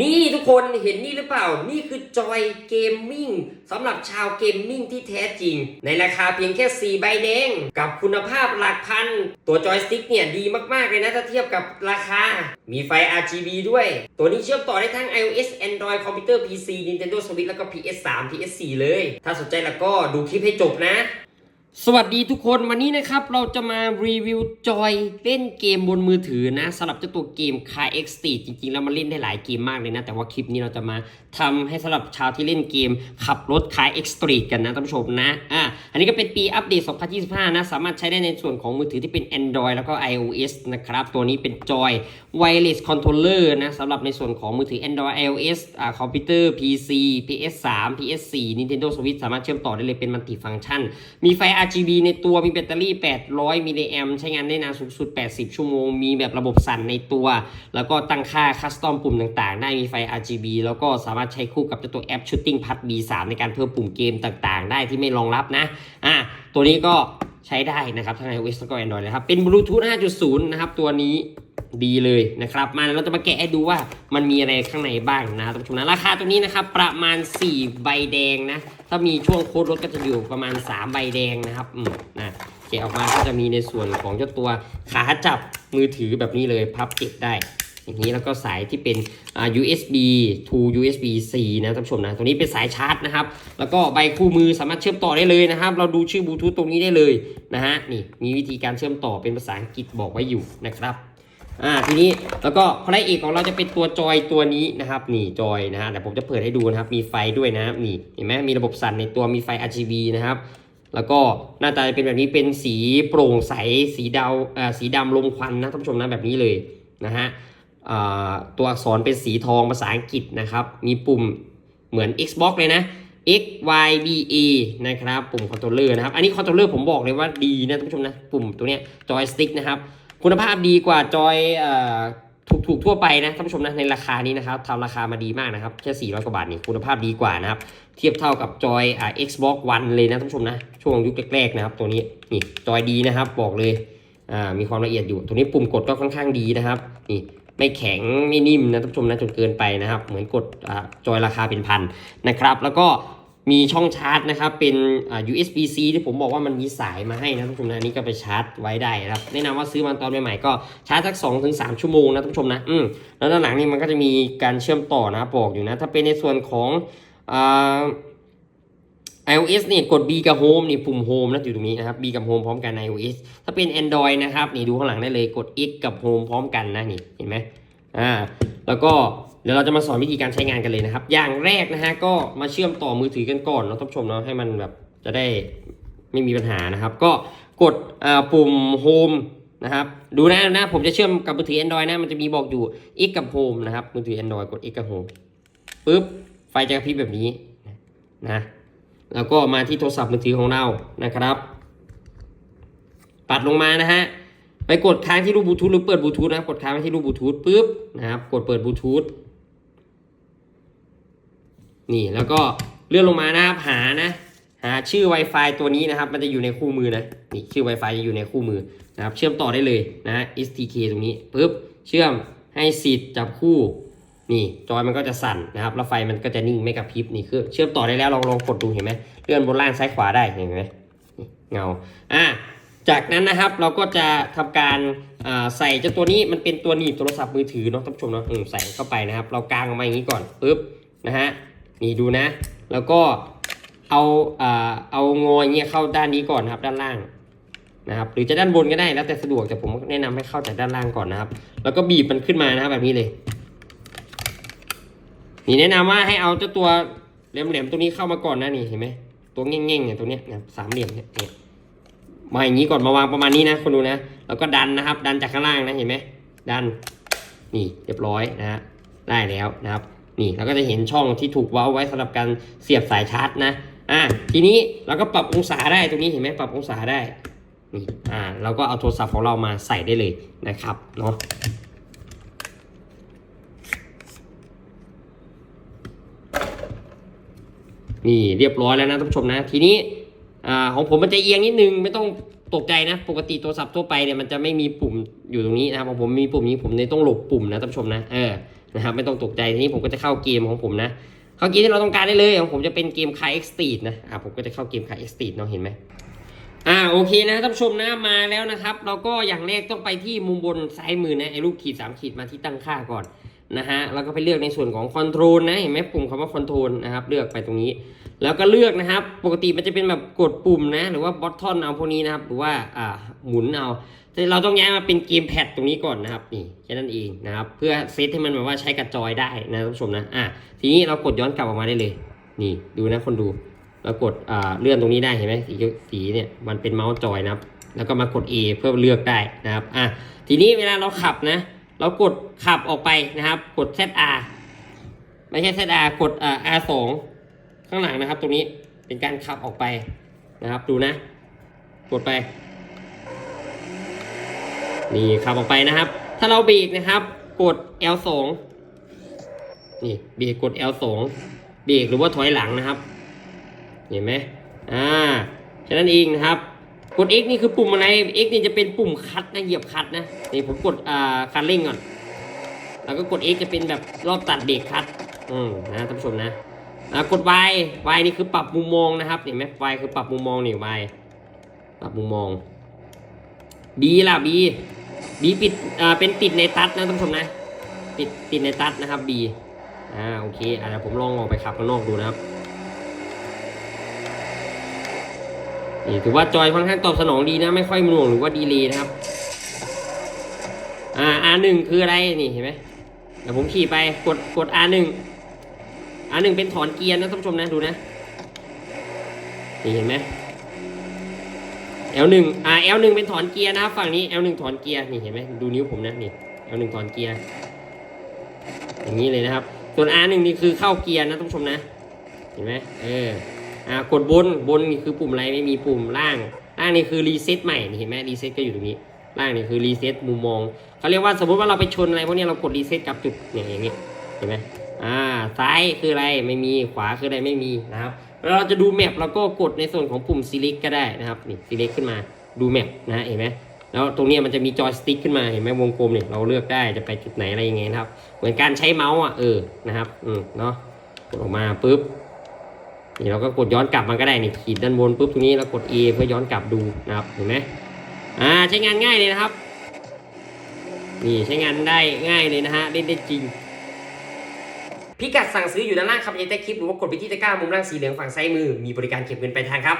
นี่ทุกคนเห็นนี่หรือเปล่า นี่คือจอยเกมมิ่งสำหรับชาวเกมมิ่งที่แท้จริง ในราคาเพียงแค่ 4 ใบแดง กับคุณภาพหลักพัน ตัวจอยสติ๊กเนี่ยดีมาก ๆ เลยนะ ถ้าเทียบกับราคา มีไฟ RGB ด้วย ตัวนี้เชื่อมต่อได้ทั้ง iOS Android คอมพิวเตอร์ PC Nintendo Switch แล้วก็ PS3 PS4 เลย ถ้าสนใจแล้วก็ดูคลิปให้จบนะ สวัสดีทุกคนวันนี้นะครับเราจะมารีวิวจอยเล่นเกมบนมือถือนะสำหรับเจ้าตัวเกม Car X Street จริงๆ แล้วมันเล่นได้หลายเกมมากเลยนะ แต่ว่าคลิปนี้เราจะมาทำให้สำหรับชาวที่เล่นเกมขับรถ Car X Street กันนะท่านผู้ชมนะอะอันนี้ก็เป็นปีอัปเดต 2025 นะ สามารถใช้ได้ในส่วนของมือถือที่เป็น Android แล้วก็ iOS นะครับ ตัวนี้เป็นจอย Wireless Controller นะสำหรับในส่วนของมือถือ Android iOS อ่าคอมพิวเตอร์ PC PS3 PS4 Nintendo Switch สามารถเชื่อมต่อได้เลยเป็นมัลติฟัง c t ชัน มีไฟ RGB ในตัวมีแบตเตอรี่ 800 มิลลิแอมใช้งานได้นานสูงสุด 80 ชั่วโมง มีแบบระบบสั่นในตัว แล้วก็ตั้งค่าคัสตอมปุ่มต่างๆ ได้มีไฟ RGB แล้วก็สามารถใช้คู่กับตัวแอป Shooting Pad B3 ในการเพิ่มปุ่มเกมต่างๆ ได้ที่ไม่รองรับนะ อะ ตัวนี้ก็ ใช้ได้นะครับทั้ง iOS แล้วก็ Android นะครับ เป็น Bluetooth 5.0 นะครับ ตัวนี้ดีเลยนะครับ มาเราจะมาแกะให้ดูว่ามันมีอะไรข้างในบ้างนะท่านผู้ชมนะราคาตัวนี้นะครับ ประมาณ 4 ใบแดงนะ ถ้ามีช่วงโค้ดลดก็จะอยู่ประมาณ 3 ใบแดงนะครับอืมนะแกะออกมาก็จะมีในส่วนของเจ้าตัวขาจับมือถือแบบนี้เลยพับเก็บได้ อย่างนี้แล้วก็สายที่เป็นอ่า USB to USB C นะท่านผู้ชมนะตัวนี้เป็นสายชาร์จนะครับ แล้วก็ใบคู่มือสามารถเชื่อมต่อได้เลยนะครับ เราดูชื่อบลูทูธตรงนี้ได้เลยนะฮะนี่มีวิธีการเชื่อมต่อเป็นภาษาอังกฤษบอกไว้อยู่นะครับอ่าทีนี้แล้วก็พระเอกของเราจะเป็นตัวจอยตัวนี้นะครับนี่จอยนะฮะแต่ผมจะเปิดให้ดูนะครับมีไฟด้วยนะครับนี่เห็นไหมมีระบบสั่นในตัวมีไฟ RGB นะครับแล้วก็หน้าตาจะเป็นแบบนี้เป็นสีโปร่งใสสีดาวอ่าสีดำลมควันนะท่านผู้ชมนะแบบนี้เลยนะฮะ ตัวอักษรเป็นสีทองภาษาอังกฤษนะครับ มีปุ่มเหมือน Xbox เลยนะ X Y B A นะครับ ปุ่มคอนโทรลเลอร์นะครับ อันนี้คอนโทรลเลอร์ผมบอกเลยว่าดีนะท่านผู้ชมนะ ปุ่มตัวเนี้ยจอยสติ๊กนะครับ คุณภาพดีกว่าจอยอถูกถูกทั่วไปนะท่านผู้ชมนะในราคานี้นะครับทำราคามาดีมากนะครับแค่400กว่าบาทนี่คุณภาพดีกว่านะครับ เทียบเท่ากับจอยอ่า Xbox One เลยนะท่านผู้ชมนะ ช่วงยุคแรกๆนะครับตัวนี้นี่จอยดีนะครับบอกเลยอ่ามีความละเอียดอยู่ ตัวนี้ปุ่มกดก็ค่อนข้างดีนะครับนี่ ไม่แข็งไม่นิ่มนะท่านผู้ชมนะจนเกินไปนะครับ เหมือนกดอ่าจอยราคาเป็นพันนะครับ แล้วก็มีช่องชาร์จนะครับเป็นอ่า USB C ที่ผมบอกว่ามันมีสายมาให้นะท่านผู้ชมนะนี้ก็ไปชาร์จไว้ได้นะครับแนะนำว่าซื้อมาตอนใหม่ๆก็ชาร์จสัก2-3ถึงชั่วโมงนะท่านผู้ชมนะอืมแล้วด้านหลังนี่มันก็จะมีการเชื่อมต่อนะบอกอยู่นะ ถ้าเป็นในส่วนของอ่า iOS เนี่ยกด B กับ Home นี่ปุ่ม Home นะอยู่ตรงนี้นะครับ B กับ Home พร้อมกัน iOS ถ้าเป็น Android นะครับนี่ดูข้างหลังได้เลยกด X กับ Home พร้อมกันนะนี่เห็นไหมอ่าแล้วก็เดี๋ยวเราจะมาสอนวิธีการใช้งานกันเลยนะครับ อย่างแรกนะฮะก็มาเชื่อมต่อมือถือกันก่อนเนาะท่านผู้ชมเนาะให้มันแบบจะได้ไม่มีปัญหานะครับ ก็กดอ่าปุ่ม Home นะครับดูนะนะผมจะเชื่อมกับมือถือ Android นะมันจะมีบอกอยู่ X กับ Home นะครับมือถือ Android กด X กับ Home ปุ๊บไฟจะกระพริบแบบนี้นะ แล้วก็มาที่โทรศัพท์มือถือของเรานะครับ ปัดลงมานะฮะไปกดค้างที่รูปบลูทูธหรือเปิดบลูทูธนะครับกดค้างที่รูปบลูทูธปุ๊บนะครับกดเปิดบลูทูธนี่แล้วก็เลื่อนลงมานะครับหานะ หาชื่อ Wi-Fi ตัวนี้นะครับ มันจะอยู่ในคู่มือนะนี่ชื่อ Wi-Fi จะอยู่ในคู่มือนะครับ เชื่อมต่อได้เลยนะ STK ตรงนี้ปุ๊บเชื่อมให้สิทธิ์จับคู่ นี่จอยมันก็จะสั่นนะครับแล้วไฟมันก็จะนิ่งไม่กระพริบนี่คือเชื่อมต่อได้แล้วลองลองกดดูเห็นไหมเลื่อนบนล่างซ้ายขวาได้เห็นไหมเงาอะจากนั้นนะครับเราก็จะทำการใส่เจ้าตัวนี้มันเป็นตัวหนีบโทรศัพท์มือถือเนาะท่านผู้ชมเนาะใส่เข้าไปนะครับ เรากางออกมาอย่างนี้ก่อนปุ๊บนะฮะนี่ดูนะ แล้วก็เอาเอางอเงี้ยเข้าด้านนี้ก่อนนะครับด้านล่างนะครับหรือจะด้านบนก็ได้แล้วแต่สะดวกแต่ผมแนะนำให้เข้าจากด้านล่างก่อนนะครับ แล้วก็บีบมันขึ้นมานะครับแบบนี้เลย นี่แนะนำว่าให้เอาเจ้าตัวแหลี่ยมๆตัวนี้เข้ามาก่อนนะนี่เห็นไหมตัวเง่งๆเนี่ยตัวเนี้ยนะสามเหลี่ยมเนี่ยมาอย่างนี้ก่อนมาวางประมาณนี้นะคนดูนะแล้วก็ดันนะครับ ดันจากข้างล่างนะเห็นไหมดันนี่เรียบร้อยนะฮะได้แล้วนะครับ นี่เราก็จะเห็นช่องที่ถูกเว้าไว้สำหรับการเสียบสายชาร์จนะอ่าทีนี้เราก็ปรับองศาได้ตรงนี้เห็นไหมปรับองศาได้นี่อ่าเราก็เอาโทรศัพท์ของเรามาใส่ได้เลยนะครับเนาะ นี่เรียบร้อยแล้วนะท่านผู้ชมนะ ทีนี้ของผมมันจะเอียงนิดนึงไม่ต้องตกใจนะ ปกติโทรศัพท์ทั่วไปเนี่ยมันจะไม่มีปุ่มอยู่ตรงนี้นะครับของผมมีปุ่มนี้ผมเลยต้องหลบปุ่มนะท่านผู้ชมนะเออนะครับไม่ต้องตกใจทีนี้ผมก็จะเข้าเกมของผมนะเข้าเกมที่เราต้องการได้เลยของผมจะเป็นเกมคายเอ็กซ์ตีดนะอ่าผมก็จะเข้าเกมคายเอ็กซ์ตีดเนาะเห็นไหมอ่าโอเคนะท่านผู้ชมนะมาแล้วนะครับ เราก็อย่างแรกต้องไปที่มุมบนซ้ายมือนะไอ้รูปขีดสามขีดมาที่ตั้งค่าก่อน นะฮะแล้วก็ไปเลือกในส่วนของคอนโทรลนะเห็นไหมปุ่มคำว่าคอนโทรลนะครับเลือกไปตรงนี้ แล้วก็เลือกนะครับ ปกติมันจะเป็นแบบกดปุ่มนะ หรือว่าบอททอนเอาพวกนี้นะครับ หรือว่าอ่าหมุนเอาแต่เราต้องย้ายมาเป็นเกมแพดตรงนี้ก่อนนะครับนี่แค่นั้นเองนะครับ เพื่อเซตให้มันแบบว่าใช้กับจอยได้นะท่านผู้ชมนะอะทีนี้เรากดย้อนกลับออกมาได้เลย นี่ดูนะคนดูเรากดอ่าเลื่อนตรงนี้ได้เห็นไหมสีสีเนี่ยมันเป็นเมาส์จอยนะครับ แล้วก็มากด A เพื่อเลือกได้นะครับอะทีนี้เวลาเราขับนะ เรากดขับออกไปนะครับ กด ZR ไม่ใช่ ZR กดอ่ R2 ข้างหลังนะครับ ตรงนี้เป็นการขับออกไปนะครับ ดูนะ กดไป นี่ขับออกไปนะครับ ถ้าเราเบรกนะครับ กด L2 นี่เบรกกด L2 เบรกหรือว่าถอยหลังนะครับ เห็นไหมอ่าฉะนั้นเองนะครับ กด X นี่คือปุ่มอะไร X นี่จะเป็นปุ่มคัดนะเหยียบคัดนะนี่ผมกดอ่าคันเร่งก่อน แล้วก็กด X จะเป็นแบบรอบตัดเบรกคัดอืมนะท่านผู้ชมนะอ่ากด Y Y นี่คือปรับมุมมองนะครับเห็นไหม Y คือปรับมุมมองนี่ Y ปรับมุมมอง B ล่ะ B B ปิดอ่าเป็นติดในตัดนะท่านผู้ชมนะติดติดในตัดนะครับ B อ่าโอเคอ่าเดี๋ยวผมลองออกไปขับข้างนอกดูนะครับ นี่ถือว่าจอยค่อนข้างตอบสนองดีนะ ไม่ค่อยหน่วงหรือว่าดีเลยนะครับ อ่า R1 คืออะไรนี่เห็นไหมเดี๋ยวผมขี่ไปกดกด R1 R1 เป็นถอนเกียร์นะท่านผู้ชมนะดูนะนี่เห็นไหม L1 อ่า L1 เป็นถอนเกียร์นะครับฝั่งนี้ L1 ถอนเกียร์นี่เห็นไหมดูนิ้วผมนะนี่ L1 ถอนเกียร์อย่างนี้เลยนะครับ ส่วน R1 นี่คือเข้าเกียร์นะท่านผู้ชมนะ เห็นไหมเออ อ่ากดบนบนคือปุ่มอะไรไม่มีปุ่มล่างล่างนี่คือรีเซ็ตใหม่นี่เห็นไหมรีเซ็ตก็อยู่ตรงนี้ล่างนี่คือรีเซ็ตมุมมองเขาเรียกว่าสมมติว่าเราไปชนอะไรพวกนี้เรากดรีเซ็ตกับจุดเนี่ยอย่างนี้ยเห็นไหมอ่าซ้ายคืออะไรไม่มีขวาคืออะไรไม่มีนะครับแล้วเราจะดูแมปเราก็กดในส่วนของปุ่ม select ก็ได้นะครับนี่ select ขึ้นมาดูแมปนะเห็นไหมแล้วตรงนี้มันจะมีจอยสติ๊กขึ้นมาเห็นไหมวงกลมเนี่ยเราเลือกได้จะไปจุดไหนอะไรยังไงนะครับ เหมือนการใช้เมาส์อะเออนะครับอืมเนาะกดออกมาปุ๊บ นี่เราก็กดย้อนกลับมันก็ได้นี่ขีดด้านบนปุ๊บตรงนี้เรากด A เพื่อย้อนกลับดูนะครับเห็นไหมอ่าใช้งานง่ายเลยนะครับ นี่ใช้งานได้ง่ายเลยนะฮะเล่นได้จริงพิกัดสั่งซื้ออยู่ด้านล่างครับในใต้คลิปหรือว่ากดไปที่ตะกร้ามุมล่างสีเหลืองฝั่งซ้ายมือมีบริการเก็บเงินปลายทางครับ